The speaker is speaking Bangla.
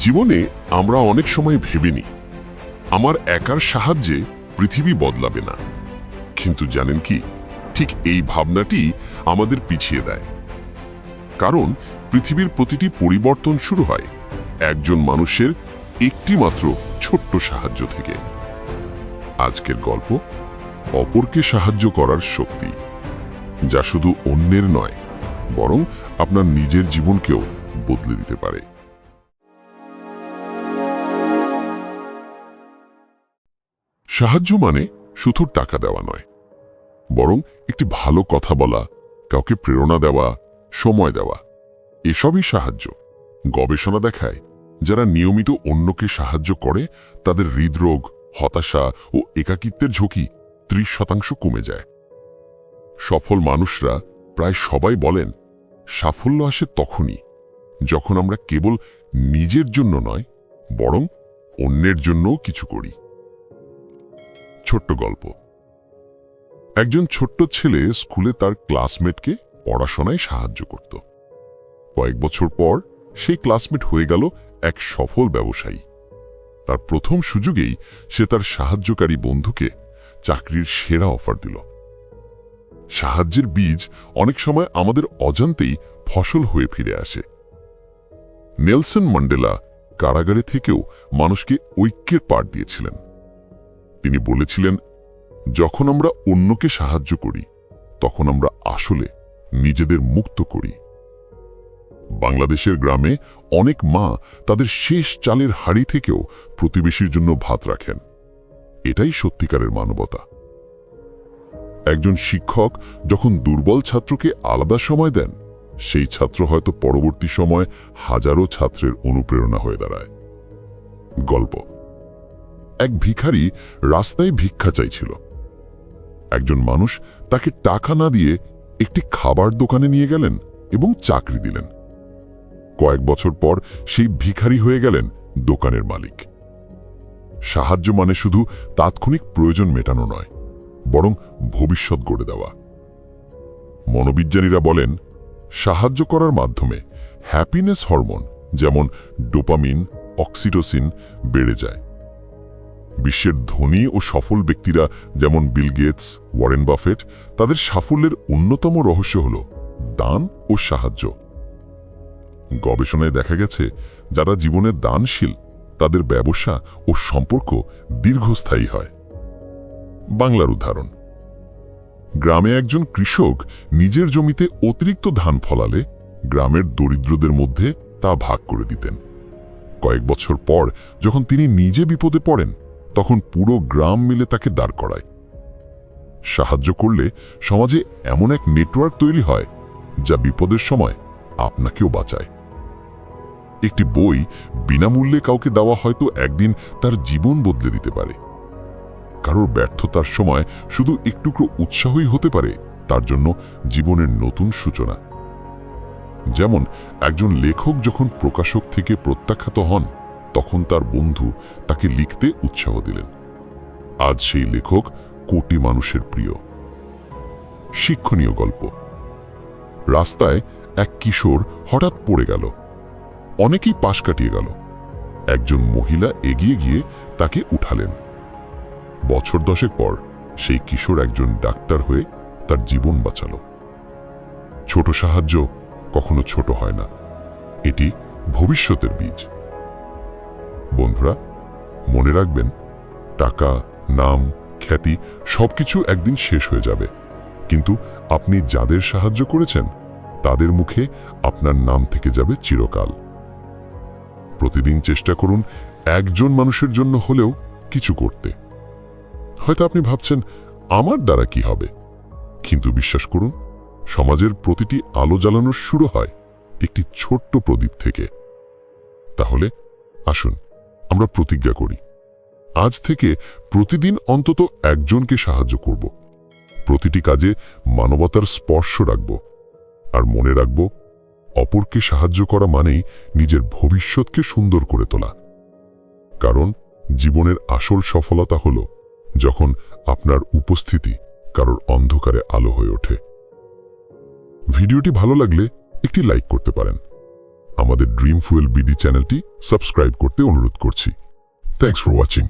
জীবনে আমরা অনেক সময় ভেবে নিই আমার একার সাহায্যে পৃথিবী বদলাবে না। কিন্তু জানেন কি? ঠিক এই ভাবনাটি আমাদের পিছিয়ে দেয়। কারণ পৃথিবীর প্রতিটি পরিবর্তন শুরু হয় একজন মানুষের একটি মাত্র ছোট্ট সাহায্য থেকে। আজকের গল্প অপরকে সাহায্য করার শক্তি, যা শুধু অন্যের নয়, বরং আপনার নিজের জীবনকেও বদলে দিতে পারে। সাহায্য মানে শুধু টাকা দেওয়া নয়। বরং একটি ভালো কথা বলা, কাউকে প্রেরণা দেওয়া, সময় দেওয়া। এসবই সাহায্য। গবেষণা দেখায়, যারা নিয়মিত অন্যকে সাহায্য করে, তাদের হৃদরোগ, হতাশা ও একাকিত্বের ঝুঁকি ত্রিশ শতাংশ কমে যায়। সফল মানুষরা প্রায় সবাই বলেন, সাফল্য আসে তখনই, যখন আমরা কেবল নিজের জন্য নয়, বরং অন্যের জন্যও কিছু করি। ছোট্ট গল্প। একজন ছোট্ট ছেলে স্কুলে তার ক্লাসমেটকে পড়াশোনায় সাহায্য করত। কয়েক বছর পর সেই ক্লাসমেট হয়ে গেল এক সফল ব্যবসায়ী। তার প্রথম সুযোগেই সে তার সাহায্যকারী বন্ধুকে চাকরির সেরা অফার দিল। সাহায্যের বীজ অনেক সময় আমাদের অজান্তেই ফসল হয়ে ফিরে আসে। নেলসন মন্ডেলা কারাগারে থেকেও মানুষকে ঐক্যের পাঠ দিয়েছিলেন। তিনি বলেছিলেন, যখন আমরা অন্যকে সাহায্য করি, তখন আমরা আসলে নিজেদের মুক্ত করি। বাংলাদেশের গ্রামে অনেক মা তাদের শেষ চালের হাড়ি থেকেও প্রতিবেশীর জন্য ভাত রাখেন। এটাই সত্যিকারের মানবতা। একজন শিক্ষক যখন দুর্বল ছাত্রকে আলাদা সময় দেন, সেই ছাত্র হয়তো পরবর্তী সময় হাজারো ছাত্রের অনুপ্রেরণা হয়ে দাঁড়ায়। গল্প এক ভিখারি রাস্তায় ভিক্ষা চাইছিল। একজন মানুষ তাকে টাকা না দিয়ে একটি খাবার দোকানে নিয়ে গেলেন এবং চাকরি দিলেন। কয়েক বছর পর সেই ভিখারি হয়ে গেলেন দোকানের মালিক। সাহায্য মানে শুধু তাৎক্ষণিক প্রয়োজন মেটানো নয়, বরং ভবিষ্যৎ গড়ে দেওয়া। মনোবিজ্ঞানীরা বলেন, সাহায্য করার মাধ্যমে হ্যাপিনেস হরমোন, যেমন ডোপামিন, অক্সিটোসিন, বেড়ে যায়। বিশ্বের ধনী ও সফল ব্যক্তিরা যেমন বিল গেটস, ওয়ারেন বাফেট, তাদের সাফল্যের অন্যতম রহস্য হল দান ও সাহায্য। গবেষণায় দেখা গেছে, যারা জীবনে দানশীল, তাদের ব্যবসা ও সম্পর্ক দীর্ঘস্থায়ী হয়। বাংলার উদাহরণ, গ্রামে একজন কৃষক নিজের জমিতে অতিরিক্ত ধান ফলালে গ্রামের দরিদ্রদের মধ্যে তা ভাগ করে দিতেন। কয়েক বছর পর, যখন তিনি নিজে বিপদে পড়েন তখন পুরো গ্রাম মিলে তাকে দাঁড় করায়। সাহায্য করলে সমাজে এমন এক নেটওয়ার্ক তৈরি হয়, যা বিপদের সময় আপনাকেও বাঁচায়। একটি বই বিনামূল্যে কাউকে দেওয়া হয়তো একদিন তার জীবন বদলে দিতে পারে। কারোর ব্যর্থতার সময় শুধু একটুকরো উৎসাহই হতে পারে, তার জন্য জীবনের নতুন সূচনা। যেমন একজন লেখক যখন প্রকাশক থেকে প্রত্যাখ্যাত হন তখন তার বন্ধু তাকে লিখতে উৎসাহ দিলেন। আজ সেই লেখক কোটি মানুষের প্রিয়। শিক্ষণীয় গল্প। রাস্তায় এক কিশোর হঠাৎ পড়ে গেল। অনেকেই পাশ কাটিয়ে গেল। একজন মহিলা এগিয়ে গিয়ে তাকে উঠালেন। বছর দশেক পর সেই কিশোর একজন ডাক্তার হয়ে তার জীবন বাঁচাল। ছোট সাহায্য কখনো ছোট হয় না। এটি ভবিষ্যতের বীজ। বন্ধুরা, মনে রাখবেন, টাকা, নাম, খ্যাতি সবকিছু একদিন শেষ হয়ে যাবে। কিন্তু আপনি যাদের সাহায্য করেছেন, তাদের মুখে আপনার নাম থেকে যাবে চিরকাল। প্রতিদিন চেষ্টা করুন একজন মানুষের জন্য হলেও কিছু করতে। হয়তো আপনি ভাবছেন, আমার দ্বারা কি হবে? কিন্তু বিশ্বাস করুন, সমাজের প্রতিটি আলো জ্বালানোর শুরু হয় একটি ছোট্ট প্রদীপ থেকে। তাহলে আসুন আমরা প্রতিজ্ঞা করি। আজ থেকে প্রতিদিন অন্তত একজনকে সাহায্য করব। প্রতিটি কাজে মানবতার স্পর্শ রাখব আর মনে রাখব, অপরকে সাহায্য করা মানেই নিজের ভবিষ্যৎকে সুন্দর করে তোলা। কারণ জীবনের আসল সফলতা হল যখন আপনার উপস্থিতি কারোর অন্ধকারে আলো হয়ে ওঠে। ভিডিওটি ভালো লাগলে একটি লাইক করতে পারেন। আমাদের ড্রিম ফুয়েল বিডি চ্যানেলটি সাবস্ক্রাইব করতে অনুরোধ করছি। Thanks for watching